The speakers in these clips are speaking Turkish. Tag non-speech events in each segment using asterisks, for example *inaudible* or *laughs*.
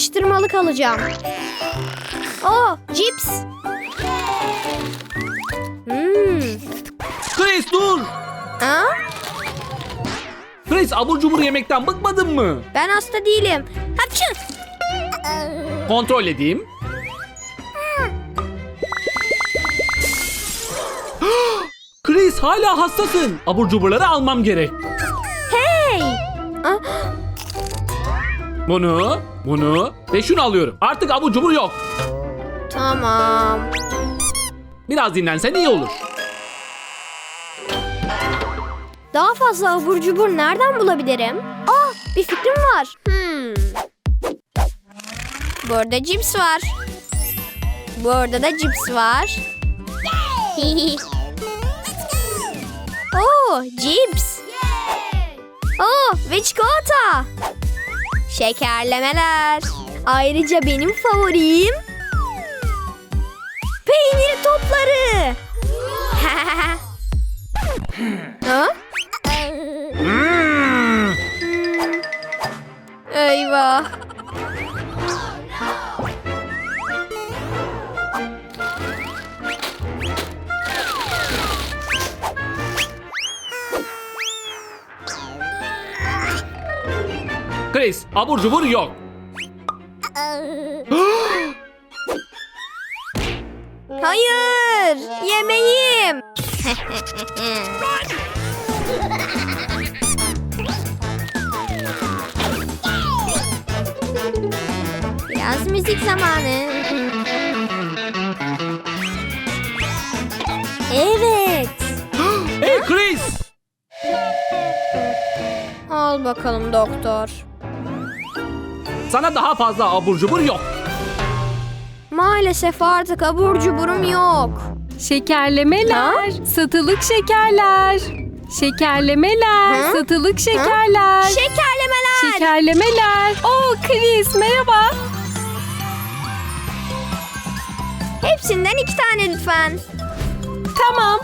atıştırmalık alacağım. Oh, cips. Hmm. Chris dur. Ha? Chris abur cubur yemekten bıkmadın mı? Ben hasta değilim. Hapşı. Kontrol edeyim. *gasps* Chris hala hastasın. Abur cuburları almam gerek. Hey. Ah, Bunu, bunu ve şunu alıyorum. Artık abur cubur yok. tamam. Biraz dinlensen iyi olur. Daha fazla abur cubur nereden bulabilirim? Aa, bir fikrim var. Hmm. Burada cips var. Burada da cips var. *laughs* Oo, cips. Oo, ve çikolata. Şekerlemeler. Ayrıca benim favorim peynir topları. Chris abur cubur yok. *gasps* Hayır, yemeğim. *laughs* Biraz müzik zamanı. Evet. *gasps* Hey Chris. Al bakalım doktor. Sana daha fazla abur cubur yok. Maalesef artık abur cuburum yok. Şekerlemeler, satılık şekerler. Şekerlemeler, Ha? satılık şekerler. Şekerlemeler. Şekerlemeler. Oo Chris merhaba. Hepsinden iki tane lütfen. Tamam.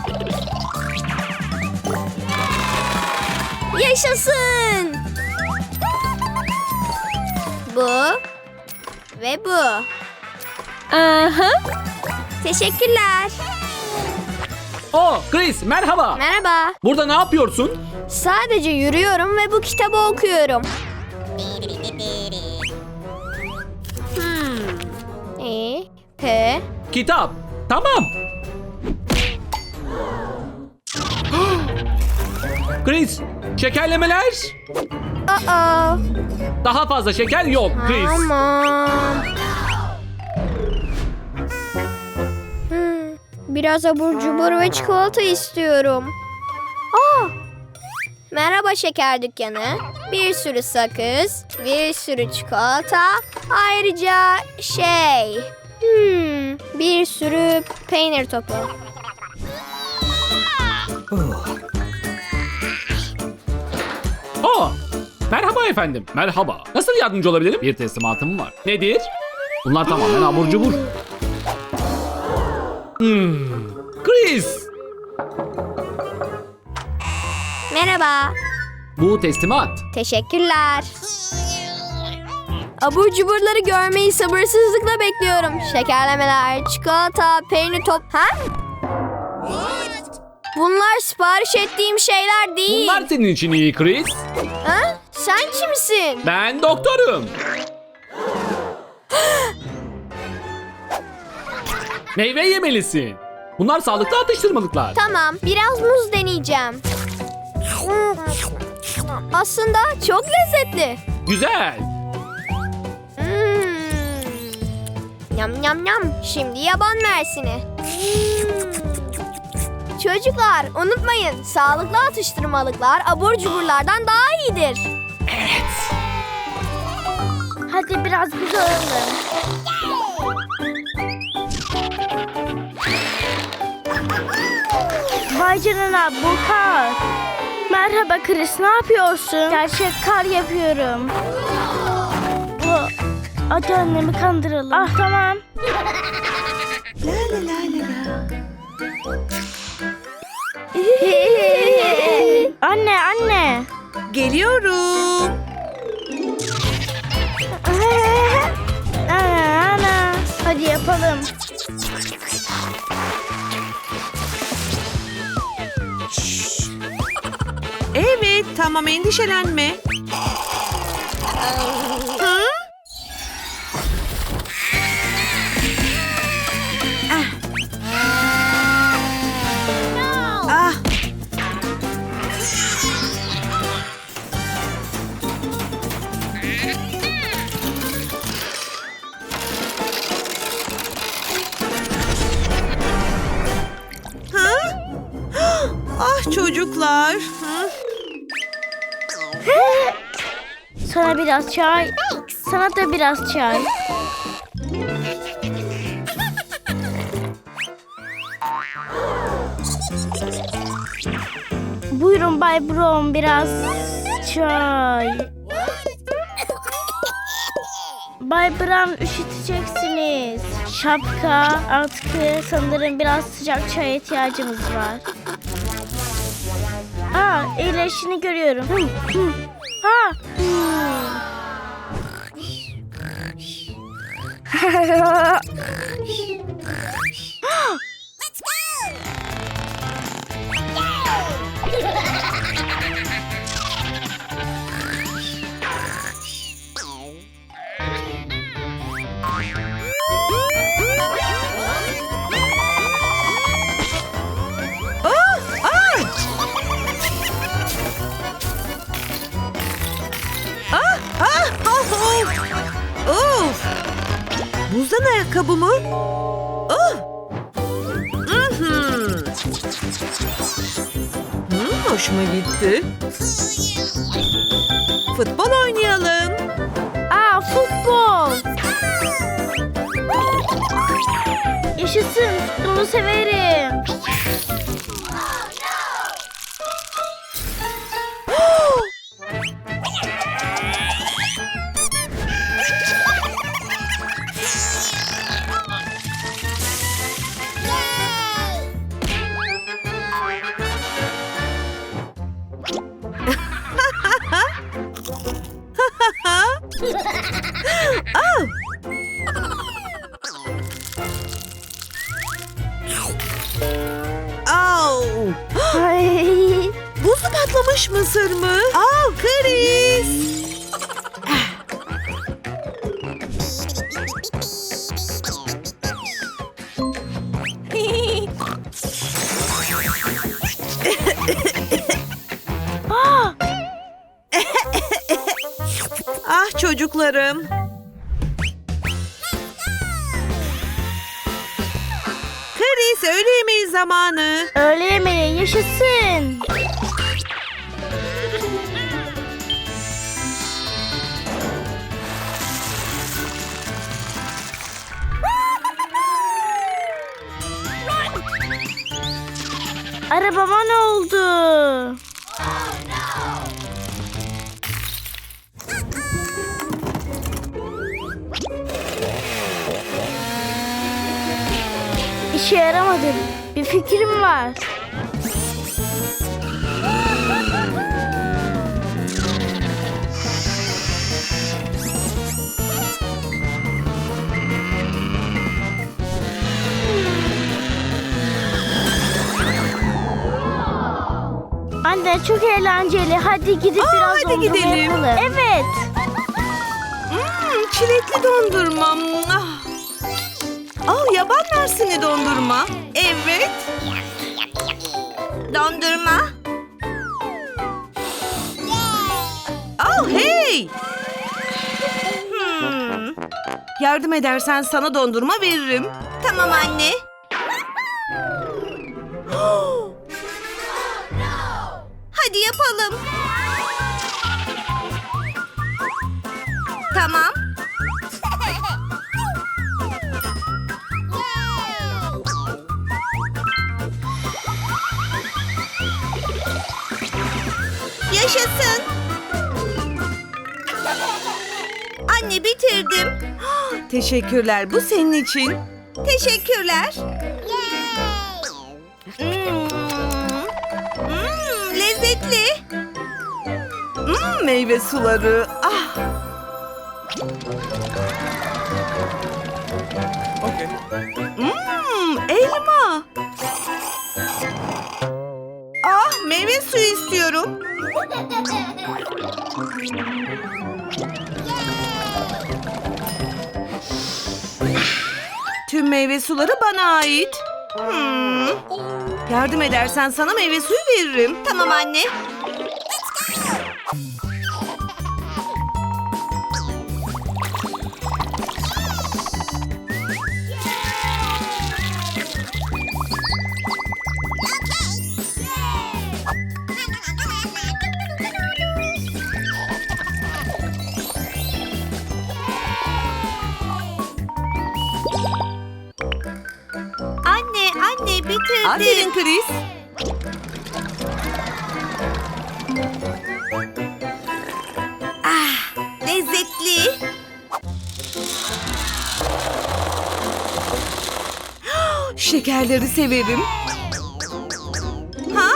Yaşasın. Bu ve bu. Aha. Teşekkürler. Oh Chris merhaba. Merhaba. Burada ne yapıyorsun? Sadece yürüyorum ve bu kitabı okuyorum. Hmm. E, P, Kitap. Tamam. *gasps* Chris, şekerlemeler. Aa, Daha fazla şeker yok Chris. Aman. Hmm, Biraz abur cubur ve çikolata istiyorum. Aa, merhaba şeker dükkanı. Bir sürü sakız, bir sürü çikolata. Ayrıca şey, hmm, bir sürü peynir topu. Merhaba efendim. Merhaba. Nasıl yardımcı olabilirim? Bir teslimatım var. Nedir? Bunlar tamamen abur cubur. Hmm. Chris, Merhaba. bu teslimat. Teşekkürler. Abur cuburları görmeyi sabırsızlıkla bekliyorum. Şekerlemeler, çikolata, peynir top... Ha? Bunlar sipariş ettiğim şeyler değil. Bunlar senin için iyi Chris. Ha? Sen kimsin? Ben doktorum. Meyve yemelisin. Bunlar sağlıklı atıştırmalıklar. Tamam, biraz muz deneyeceğim. Aslında çok lezzetli. Güzel. Hmm. Yam yam yam. Şimdi yaban mersini. Hmm. Çocuklar unutmayın sağlıklı atıştırmalıklar abur cuburlardan daha iyidir. Hadi biraz biz. Vay canına bu kar. Merhaba Chris ne yapıyorsun? Gerçek kar yapıyorum. Bu Hadi annemi kandıralım. Ah tamam. *laughs* anne anne. Geliyorum. Hadi yapalım. Evet, tamam endişelenme. Hı? Ah. Ah. Çocuklar. Sana biraz çay. Sana da biraz çay. Buyurun Bay Brown biraz çay. Bay Brown üşüteceksiniz. Şapka, atkı, sanırım biraz sıcak çaya ihtiyacımız var. İyileşini görüyorum. Ha. *laughs* *laughs* Buzdan ayakkabı mı? Oh. Hmm, hoşuma gitti. Futbol oynayalım. Aa, futbol. Yaşasın, futbolu severim. Patlamış mısır mı? Au, kriz. Aa, *laughs* Ah çocuklarım. Chris öğle yemeği zamanı. öğle yemeği yaşasın. Arabama ne oldu? İşe yaramadı. Bir fikrim var. Çok eğlenceli. Hadi gidip Aa, biraz hadi dondurma gidelim. yapalım. Evet. Hmm, çilekli dondurma. Ah. Al yaban mersini dondurma. Evet. Dondurma. Oh hey. Hmm. Yardım edersen sana dondurma veririm. Tamam anne. Yapalım. Tamam. Yaşasın. Anne bitirdim. Teşekkürler. Bu senin için. Teşekkürler. Hmm. Hmm, lezzetli. Mm, meyve suları. Ah. Okay. Mm, elma. Ah meyve suyu istiyorum. Tüm meyve suları bana ait. Hmm. Yardım edersen sana meyve suyu veririm. Tamam anne. Anne bitirdim. Aferin Chris. Lezzetli. *gasps* Şekerleri severim. Ha?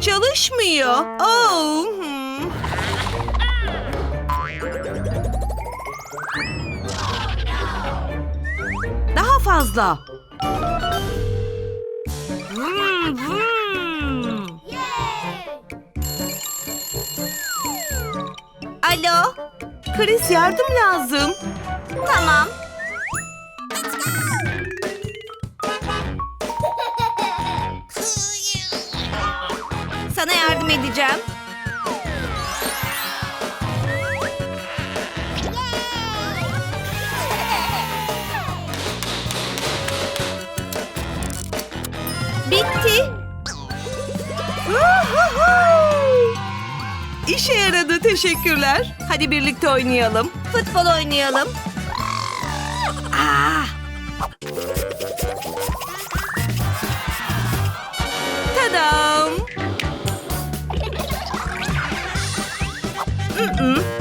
Çalışmıyor. Oh. hmm. Daha fazla. Alo, Chris yardım lazım. tamam. Sana yardım edeceğim. Bitti. Teşekkürler. Hadi birlikte oynayalım. Futbol oynayalım. Ah. Tadam. Mm-mm.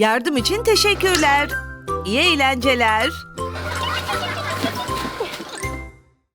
Yardım için teşekkürler. İyi eğlenceler.